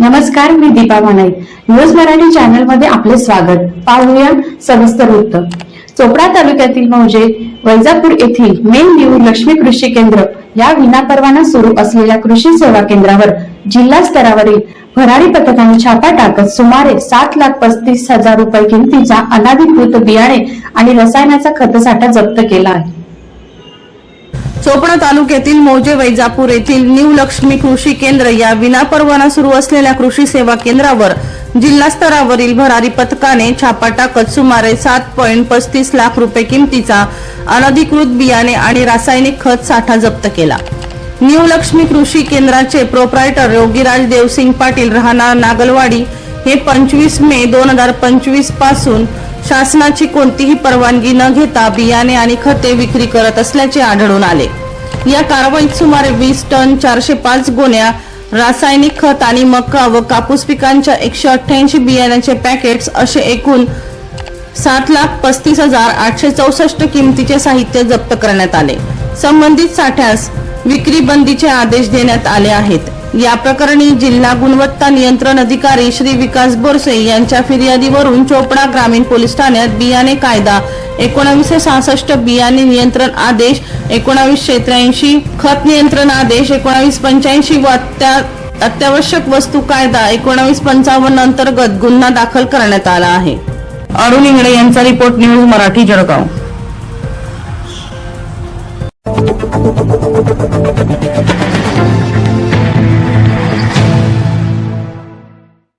नमस्कार मी दीपा मानाई न्यूज मराठी चॅनलमध्ये आपले स्वागत. पाहूया सविस्तर वृत्त. चोपडा तालुक्यातील मौजे वैजापूर येथील मेन न्यू लक्ष्मी कृषी केंद्र या विनापरवाना सुरू असलेल्या कृषी सेवा केंद्रावर जिल्हा स्तरावरील भरारी पथकाने छापा टाकत सुमारे सात लाख पस्तीस हजार रुपये किमतीचा अनाधिकृत बियाणे आणि रसायनाचा खतसाठा जप्त केला आहे. चोपडा तालुक्यातील मौजे वैजापूर येथील न्यू लक्ष्मी कृषी केंद्र या विनापरवाना सुरू असलेल्या कृषी सेवा केंद्रावर जिल्हा स्तरावरील भरारी पथकाने छापा टाकत सुमारे सात पॉईंट पस्तीस लाख रुपये किमतीचा अनधिकृत बियाणे आणि रासायनिक खत साठा जप्त केला. न्यू लक्ष्मी कृषी केंद्राचे प्रोप्रायटर योगीराज देवसिंग पाटील राहणार नागलवाडी हे पंचवीस मे दोन हजार पंचवीसपासून शासनाची कोणतीही परवानगी न घेता बियाणे आणि खते विक्री करत असल्याचे आढळून आले. या कारवाईत सुमारे वीस टन चारशे पाच गोण्या रासायनिक खत आणि मका व कापूस पिकांच्या एकशे अठ्ठ्याऐंशी बियाण्याचे पॅकेट्स असे एकूण सात लाख पस्तीस हजार आठशे चौसष्ट किमतीचे साहित्य जप्त करण्यात आले. संबंधित साठ्यास विक्री बंदीचे आदेश देण्यात आले आहेत. या प्रकरणी जिल्हा गुणवत्ता नियंत्रण अधिकारी श्री विकास बोरसे यांच्या फिर्यादीवरून चोपडा ग्रामीण पोलीस ठाण्यात बियाणे कायदा एकोणावीसशे सहासष्ट बियाणे नियंत्रण आदेश एकोणावीसशे त्र्याऐंशी खत नियंत्रण आदेश एकोणावीस पंच्याऐंशी व अत्या अत्यावश्यक वस्तू कायदा एकोणावीस पंचावन्न अंतर्गत गुन्हा दाखल करण्यात आला आहे. अरुण इंगळे यांचा रिपोर्ट न्यूज मराठी जळगाव.